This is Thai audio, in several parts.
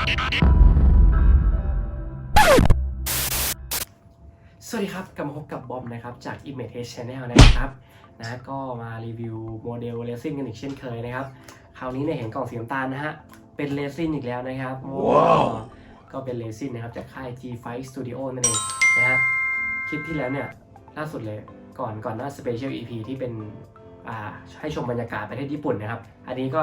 สวัสดีครับ กลับมาพบกับบอมนะครับ จาก Image H Channel นะครับนะก็มารีวิวโมเดลเลซิ่งกันอีกเช่นเคยนะครับ คราวนี้เนี่ยเห็นกล่องสีน้ำตาลนะฮะ เป็นเลซิ่งอีกแล้วนะครับว้าวก็เป็นเลซิ่งนะครับ จากค่าย G5 Studio นั่นเองนะฮะคลิปที่แล้วเนี่ย ล่าสุดเลยก่อนก่อนหน้า Special EP ที่เป็นอ่าให้ชมบรรยากาศประเทศญี่ปุ่นนะครับ อันนี้ก็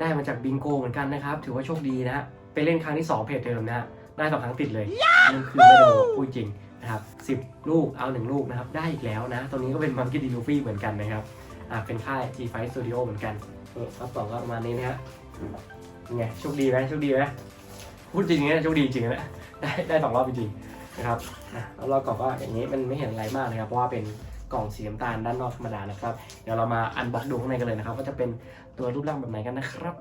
ได้มาจากบิงโกเหมือนกันนะครับ ถือว่าโชคดีนะฮะ ไปเล่นครั้งที่ 2 เพจเดิมนะฮะได้สองครั้งติดเลยนั่นคือไม่โดนพูดจริงนะครับ10ลูกเอา1ลูกนะครับ ได้อีกแล้วนะ ตัวนี้ก็เป็นมังกี้ดีลูฟี่เหมือนกันนะครับอ่าเป็นค่าย G5 Studio เหมือนกันนี่ครับต่อก็ประมาณนี้นะฮะเป็นไงโชคดีไหมโชคดีไหมพูดจริงเนี่ยโชคดีจริงๆนะได้ได้สองรอบจริงๆนะครับอะแล้วเรากล่องก็อย่างนี้มันไม่เห็นอะไรมากนะครับ เพราะว่าเป็นกล่องสีน้ำตาลด้านนอกธรรมดานะครับ เดี๋ยวเรามาอันบ็อกดูข้างในกันเลยนะครับว่าจะเป็นตัวรูปร่างแบบไหนกันนะครับ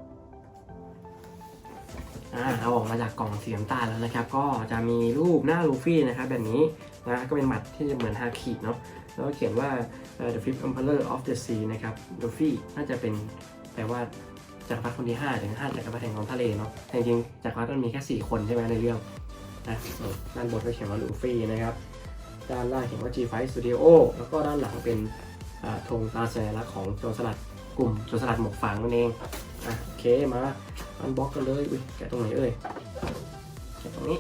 อ่าเอาออกมาจากกล่องสีน้ำตาลแล้วนะครับ ก็จะมีรูปหน้าลูฟี่นะครับแบบนี้นะก็เป็นหมัดที่จะเหมือนฮาคิเนาะแล้วก็เขียนว่า the fifth emperor of the sea นะครับลูฟี่น่าจะเป็นแปลว่าจักรพรรดิคนที่5ถึง5จักรพรรดิแห่งท้องทะเลเนาะแต่จริงๆจักรพรรดิมันมีแค่ 4 คนใช่ไหมในเรื่องนะด้านบนก็เขียนว่าลูฟี่นะครับด้านล่างเขียนว่า G5 Studio แล้วก็ด้านหลังเป็นธงตาสัญลักษณ์ของโจรสลัดกลุ่มโจรสลัดหมวกฟางนั่นเอง อะโอเคมาอันบล็อกกันเลยอุ้ยแกะตรงไหนเอ่ยแกะตรงนี้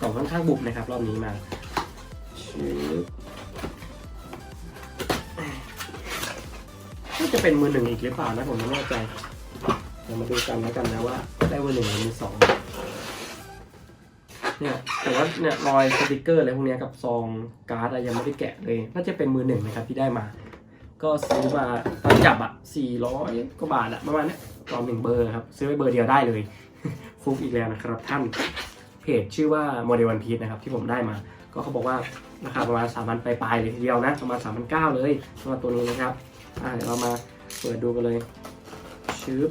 กล่องค่อนข้างบุบนะครับ รอบนี้มาชืบน่าจะเป็นมือหนึ่งอีกหรือเปล่านะผมไม่แน่ใจเดี๋ยวมาดูกันแล้วกันนะว่าได้มือหนึ่งหรือมือสองเนี่ยแต่ว่าเนี่ยรอยสติกเกอร์อะไรพวกเนี้ยกับซองการ์ดอะไรยังไม่ได้แกะเลย น่าจะเป็นมือหนึ่งนะครับที่ได้มา ก็ซื้อมาตอน จับอะ400กว่าบาทอะประมาณเนี้ยต่อหนึ่งเบอร์ครับ ซื้อไปเบอร์เดียวได้เลย ฟุกอีกแล้วนะครับท่านเพจชื่อว่าโมเดลวันพีชนะครับที่ผมได้มา ก็เขาบอกว่าราคาประมาณ3 0 0 0ปลายๆเลยทีเดียวนะประมาณ3 9 0 0เก้าเลยสำหรับตัวนี้นะครับเดี๋ยวเรามาเปิดดูกันเลยชืบ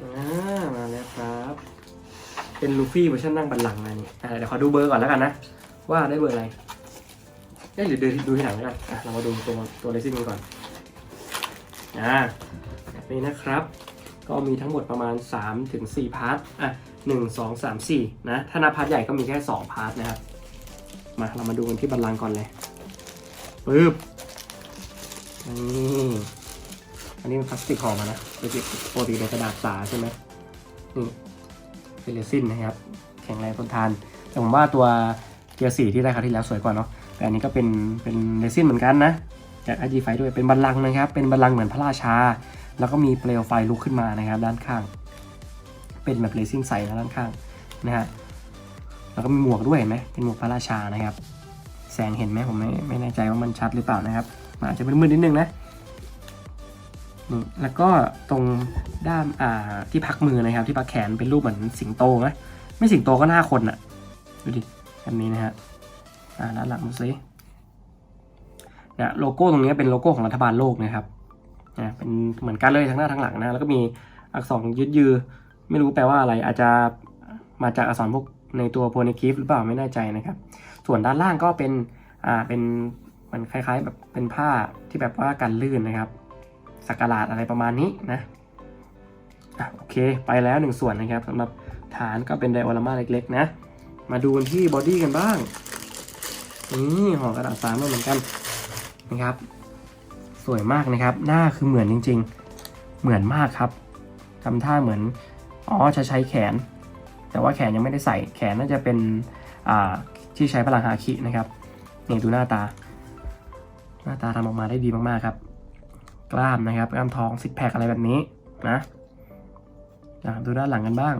อ่ามาแล้วครับ เป็นลูฟี่เวอร์ชันนั่งบัลลังก์นะนี่เดี๋ยวขอดูเบอร์ก่อนแล้วกันนะ ว่าได้เบอร์อะไร อ๊ะหรือดูดูที่หลังล้วกันอะเรามาดูตัวตัวเลซิ่งกันก่อนอ่าแบบนี้นะครับ ก็มีทั้งหมดประมาณ3ถึง4พาร์ทอะ1 2 3 4นะ ถ้านับพาร์ทใหญ่ก็มีแค่2พาร์ทนะครับ มาเรามาดูกันที่บัลลังก์ก่อนเลยปึ๊บนี่อันนี้เป็นพลาสติกห่อมานะปกติปกติเป็นกระดาษสาใช่ไหมนี่เป็นเรซินนะครับ แข็งแรงทนทาน แต่ผมว่าตัวเกียร์สี่ที่ได้คราวที่แล้วสวยกว่าเนาะ แต่อันนี้ก็เป็นเป็นเรซินเหมือนกันนะจากไอจีไฟด้วยเป็นบัลลังก์นะครับ เป็นบัลลังก์เหมือนพระราชา แล้วก็มีเปลวไฟลุกขึ้นมานะครับ ด้านข้าง เป็นแบบเรซินใสนะด้านข้างนะฮะแล้วก็มีหมวกด้วยเห็นไหมเป็นหมวกพระราชานะครับ แสงเห็นไหมผมไม่ไม่แน่ใจว่ามันชัดหรือเปล่านะครับอาจจะเป็นมืดนิดนึงนะนี่แล้วก็ตรงด้านอ่าที่พักมือนะครับ ที่พักแขนเป็นรูปเหมือนสิงโตไหมไม่สิงโตก็หน้าคนอะดูดิแบบนี้นะฮะ อ่าด้านหลังดูซิเนี่ยโลโก้ตรงนี้เป็นโลโก้ของรัฐบาลโลกนะครับอ่าเป็นเหมือนกันเลยทั้งหน้าทั้งหลังนะแล้วก็มีอักษรยืดยือไม่รู้แปลว่าอะไรอาจจะมาจากอักษรพวกในตัวโพนิกิฟหรือเปล่าไม่แน่ใจนะครับ ส่วนด้านล่างก็เป็นอ่าเป็นมันคล้ายๆแบบเป็นผ้าที่แบบว่ากันลื่นนะครับสักการะอะไรประมาณนี้นะอะโอเคไปแล้วหนึ่งส่วนนะครับสำหรับฐานก็เป็นไดโอรามาเล็กๆนะ มาดูกันที่บอดี้กันบ้าง นี่ห่อกระดาษสามเหมือนกันนะครับ สวยมากนะครับ หน้าคือเหมือนจริง ๆ เหมือนมากครับทำท่าเหมือนอ๋อจะใช้แขน แต่ว่าแขนยังไม่ได้ใส่แขนน่าจะเป็นที่ใช้พลังฮาคินะครับนี่ดูหน้าตา หน้าตาทำออกมาได้ดีมากๆครับ กล้ามนะครับกล้ามท้องซิกแพคอะไรแบบนี้นะดูด้านหลังกันบ้าง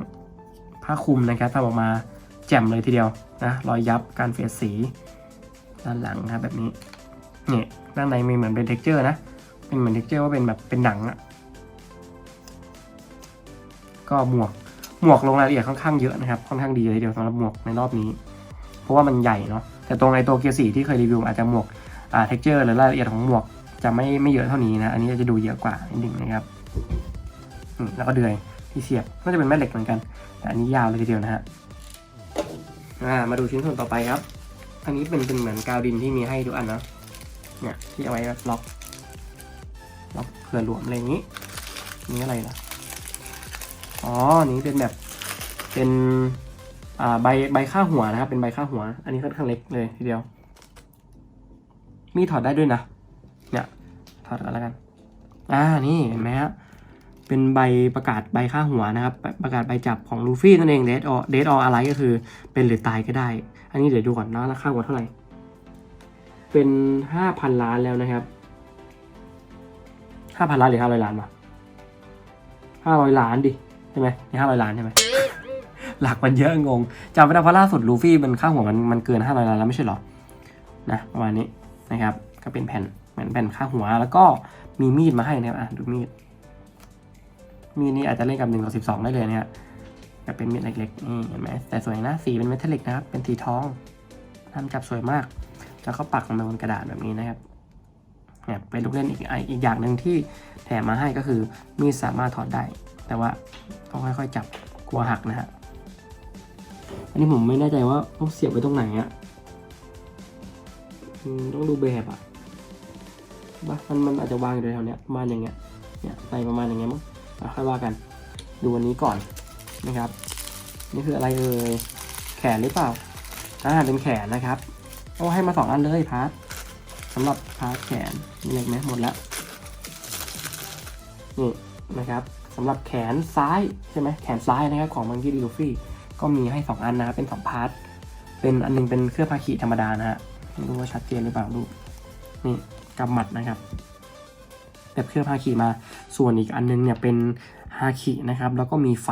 ผ้าคลุมนะครับทำออกมาแจ่มเลยทีเดียวนะรอยยับการเฟียดสี ด้านหลังนะครับแบบนี้นี่ด้านในมีเหมือนเป็นเท็กเจอร์นะเป็นเหมือนเท็กเจอร์ว่าเป็นแบบเป็นหนังอะก็หมวกหมวกลงรายละเอียดค่อนข้างเยอะนะครับค่อนข้างดีเลยเดียวสำหรับหมวกในรอบนี้ เพราะว่ามันใหญ่เนาะแต่ตรงไอตัวเกียร์สีที่เคยรีวิวอาจจะหมวกอ่าเท็กเจอร์หรือรายละเอียดของหมวกจะไม่ไม่เยอะเท่านี้นะ อันนี้จะดูเยอะกว่านิดนึงนะครับแล้วก็เดือยที่เสียบน่าจะเป็นแม่เหล็กเหมือนกัน แต่อันนี้ยาวเลยทีเดียวนะฮะมาดูชิ้นส่วนต่อไปครับ อันนี้เป็นเป็นเหมือนกาวดินที่มีให้ทุกอันนะเนี่ยที่เอาไว้ล็อกล็อกเผื่อหลวมอะไรอย่างนี้นี่อะไรนะอ๋อนี่เป็นแบบเป็นอ่าใบใบค่าหัวนะครับ เป็นใบค่าหัว อันนี้ค่อนข้างเล็กเลยทีเดียว มีถอดได้ด้วยนะ เนี่ยถอดกันแล้วกันอ่านี่เห็นไหมฮะเป็นใบประกาศใบค่าหัวนะครับ ประกาศใบจับของลูฟี่นั่นเองเดทออเดทออะไรก็คือเป็นหรือตายก็ได้ อันนี้เดี๋ยวดูก่อนนะราคาหัวเท่าไหร่ เป็นห้าพันล้านแล้วนะครับห้าพันล้านหรือห้าร้อยล้านวะห้าร้อยล้านดิใช่ไหมนี่ห้าร้อยล้านใช่ไหมหลักมันเยอะงงจำไม่ได้เพราะล่าสุดลูฟี่มันค่าหัวมันมันเกินห้าร้อยล้านแล้วไม่ใช่หรอนะประมาณนี้นะครับ ก็เป็นแผ่นเหมือนแผ่นค่าหัว แล้วก็มีมีดมาให้นะครับอะดูมีดมีดนี้อาจจะเล่นกับหนึ่งต่อสิบสองได้เลยนะครับ จะเป็นเมีดเล็กๆนี่เห็นไหมแต่สวยนะสีเป็นเมทัลลิกนะครับ เป็นสีทองทำจับสวยมาก แล้วก็ปักลงไปบนกระดาษแบบนี้นะครับเนี่ยเป็นลูกเล่นอีกอ,อีกอย่างหนึ่งที่แถมมาให้ก็คือมีสามารถถอดได้ แต่ว่าต้องค่อยๆจับกลัวหักนะฮะอันนี้ผมไม่แน่ใจว่าต้องเสียบไว้ตรงไหนอะอืมต้องดูแบบอะว่ามันมันอาจจะวางอยู่แถวเนี้ยประมาณอย่างเงี้ยเนี่ยไปประมาณอย่างเงี้ยมั้งค่อยว่ากัน ดูอันนี้ก่อน นะครับ นี่คืออะไรเอ่ยแขนหรือเปล่าอ่าเป็นแขนนะครับโอ้ให้มาสองอันเลยพาร์ทสำหรับพาร์ทแขนมีเล็กไหมหมดแล้วนี่นะครับสำหรับแขนซ้ายใช่ไหมแขนซ้ายนะครับของมังกี้ดีลูฟี่ก็มีให้ 2 อันนะครับเป็น2พาร์ทเป็นอันหนึงเป็นเครื่องพาขีธรรมดานะฮะไม่รู้ว่าชัดเจนหรือเปล่าดูนี่กำหมัดนะครับแบบเครื่องพาขีมาส่วนอีกอันนึงเนี่ยเป็น ฮาคินะครับ แล้วก็มีไฟ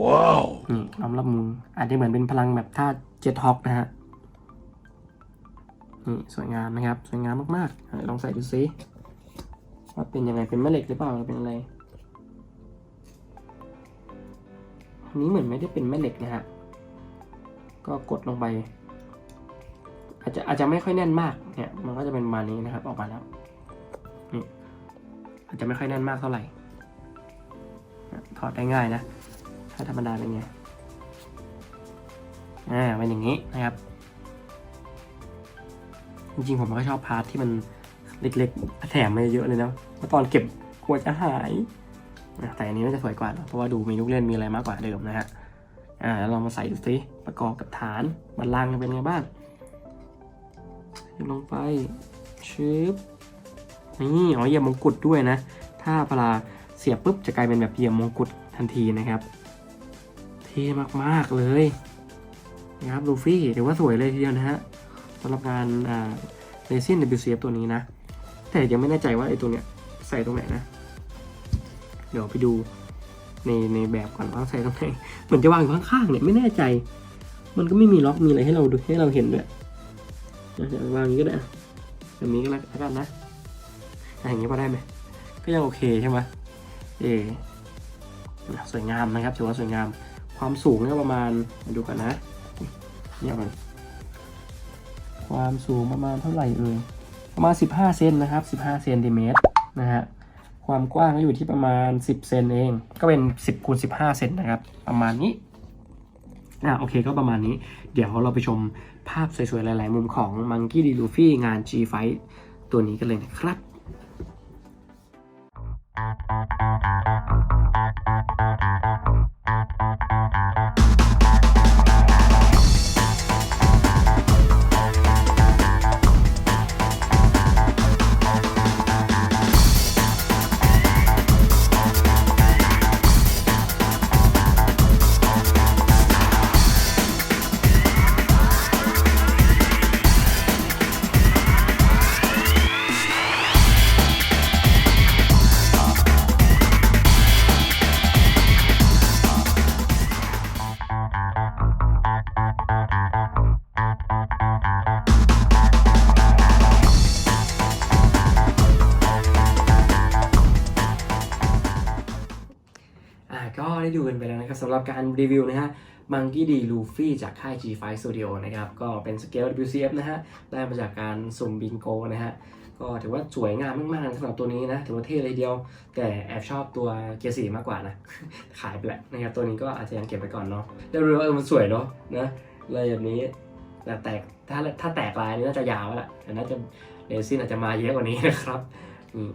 ว้าวนี่ล้อมรับมืออาจจะเหมือนเป็นพลังแบบท่าเจ็ตฮอกนะฮะนี่สวยงามนะครับ สวยงามมากๆไหนลองใส่ดูซิว่าเป็นยังไงเป็นแม่เหล็กหรือเปล่าหรือเป็นอะไรอันนี้เหมือนไม่ได้เป็นแม่เหล็กนะฮะก็กดลงไป อาจจะอาจจะไม่ค่อยแน่นมากเนี่ยมันก็จะเป็นประมาณนี้นะครับ ออกมาแล้วนี่อาจจะไม่ค่อยแน่นมากเท่าไหร่เนี่ย ถอดได้ง่ายนะ ถ้าธรรมดาเป็นไง อ่า เป็นอย่างนี้นะครับ จริงๆ ผมก็ชอบพาร์ทที่มันเล็กๆ แถมมาเยอะเลยนะเพราะตอนเก็บกลัวจะหาย แต่อันนี้น่าจะสวยกว่า เพราะว่าดูมีลูกเล่นมีอะไรมากกว่าเดิมนะฮะ อ่าแล้วเรามาใส่ดูสิ ประกอบกับฐานบันลังเป็นไงบ้างลงไปชืบนี่อ๋อเยี่ยมมงกุฎด้วยนะ ถ้าพลา เสียบปุ๊บจะกลายเป็นแบบเหยี่ยมมงกุฎทันทีนะครับ เท่มากๆเลยนะครับลูฟี่ถือว่าสวยเลยทีเดียวนะฮะสำหรับงานอ่าเรซิน WCF ตัวนี้นะ แต่ยังไม่แน่ใจว่าไอ้ตัวเนี้ยใส่ตรงไหนนะ เดี๋ยวไปดูในในแบบก่อนว่าใส่ตรงไหนเหมือนจะวางอยู่ข้างๆเนี่ยไม่แน่ใจ มันก็ไม่มีล็อกมีอะไรให้เราดูให้เราเห็นด้วยนะเดี๋ยววางอย่างนี้ก็ได้อะแบบนี้ก็แล้วกันนะอย่างนี้พอได้ไหมก็ยังโอเคใช่ไหม เอสวยงามนะครับถือว่าสวยงาม ความสูงเนี่ยประมาณมาดูกันนะเนี่ยมันความสูงประมาณเท่าไหร่เอ่ยประมาณ 15 เซนนะครับ 15 เซนติเมตรนะฮะความกว้างก็อยู่ที่ประมาณ 10 เซนเอง ก็เป็น 10คูณ15 เซนนะครับ ประมาณนี้อะโอเคก็ประมาณนี้ เดี๋ยวเราไปชมภาพสวยๆ หลายๆ มุมของ Monkey D. Luffy งาน G Fight ตัวนี้กันเลยนะครับ Thank you. ได้ดูกันไปแล้วนะครับสำหรับการรีวิวนะฮะ Monkey D. Luffy จากค่าย G5 Studio นะครับ ก็เป็นสเกล WCF นะฮะ ได้มาจากการสุ่มบิงโกนะฮะ ก็ถือว่าสวยงามมากๆสำหรับตัวนี้นะ ถือว่าเท่เลยเดียว แต่แอบชอบตัวเกียร์สีมากกว่านะ ขายไปแล้วนะครับ ตัวนี้ก็อาจจะยังเก็บไปก่อนเนาะแล้วรู้ว่าเออมันสวยเนาะนะอะไรแบบนี้แต่แตกถ้าถ้าแตกลายนี่น่าจะยาวแล้วล่ะแต่น่าจะเรซินอาจจะมาเยอะกว่านี้นะครับ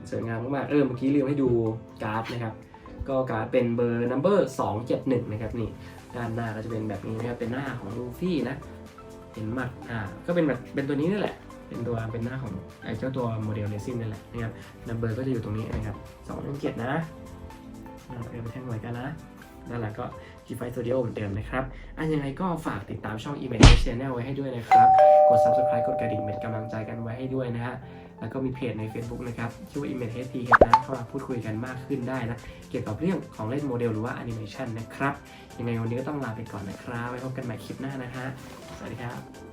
สวยงามมากๆเออเมื่อกี้ลืมให้ดูการ์ดนะครับ ก็การ์ดเป็นเบอร์ number 271 นะครับนี่ด้านหน้าก็จะเป็นแบบนี้นะครับเป็นหน้าของลูฟี่นะเห็นหมัดอ่าก็เป็นแบบเป็นตัวนี้นี่แหละเป็นตัวเป็นหน้าของไอ้เจ้าตัวโมเดลเลซินนี่แหละนะครับ number ก็จะอยู่ตรงนี้นะครับ217นะอ่าเป็นแท่งเหมือนกันนะด้านแหลังก็กีไฟสตูดิโอเหมือนเดิมนะครับอันยังไงก็ฝากติดตามช่อง e m a g e Channel ไว้ให้ด้วยนะครับ กด subscribe กดกระดิ่งเป็นกำลังใจกันไว้ให้ด้วยนะฮะ แล้วก็มีเพจใน Facebook นะครับชื่อว่า Image HT นะเข้ามาพูดคุยกันมากขึ้นได้นะ เกี่ยวกับเรื่องของเล่นโมเดลหรือว่าแอนิเมชันนะครับ ยังไงวันนี้ก็ต้องลาไปก่อนนะครับ ไว้พบกันใหม่คลิปหน้านะฮะ สวัสดีครับ